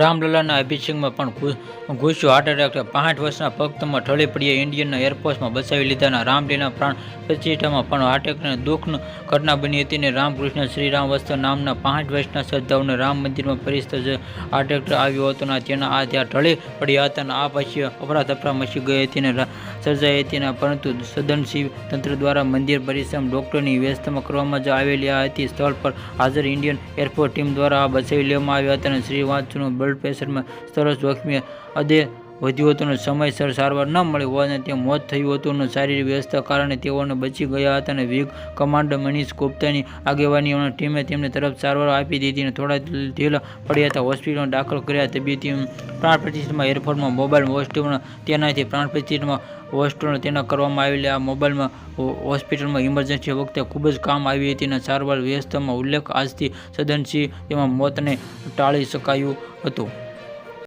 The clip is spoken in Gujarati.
રામલલાના અભિષેકમાં પણ ઘૂસ્યો હાર્ટ એટેક પાંઠ વર્ષના ભક્તમાં ઢળી પડ્યા. ઇન્ડિયનના એરફોર્સમાં બચાવી લીધાના રામલીલા પ્રાણ પ્રતિષ્ઠામાં પણ હાર્ટ એટેકને દુઃખની ઘટના બની હતી અને રામકૃષ્ણ શ્રીરામ વસ્ત્ર નામના પાંઠ વર્ષના શ્રદ્ધાઓને રામ મંદિરમાં પરિસ્થિત હાર્ટ એટેક આવ્યો હતો અને તેના આ ત્યાં ઢળી પડ્યા હતા અને આ પછી અફરાતફરા મચી ગઈ હતી અને સર્જાઈ હતી અને પરંતુ સદનશીવ તંત્ર દ્વારા મંદિર પરિસરમાં ડૉક્ટરની વ્યવસ્થામાં કરવામાં જ આવેલી હતી. સ્થળ પર હાજર ઇન્ડિયન એરફોર્સ ટીમ દ્વારા આ બચાવી લેવામાં આવ્યા હતા અને શ્રી વાંચનું બ્લડ પ્રેશરમાં સરસ જોખમી અદે વધ્યું હતું સમયસર સારવાર ન મળી હોવાને તે મોત થયું હતું અને શારીરિક વ્યવસ્થા કારણે તેઓને બચી ગયા હતા અને વીગ કમાન્ડર મનીષ ગુપ્તાની આગેવાનીઓની ટીમે તેમને તરફ સારવાર આપી દીધી અને થોડા ઢીલા પડ્યા હતા. હોસ્પિટલમાં દાખલ કર્યા તબીબી પ્રાણ પ્રતિષ્ઠામાં એરફોર્ટમાં મોબાઈલ હોસ્પિટલમાં, તેનાથી પ્રાણ પ્રતિષ્ઠામાં હોસ્પિટલ તેના કરવામાં આવેલી આ મોબાઈલમાં હોસ્પિટલમાં ઇમરજન્સી વખતે ખૂબ જ કામ આવી હતી અને સારવાર વ્યવસ્થામાં ઉલ્લેખ આજથી સદનસિંહ તેમાં મોતને ટાળી શકાયું હતું.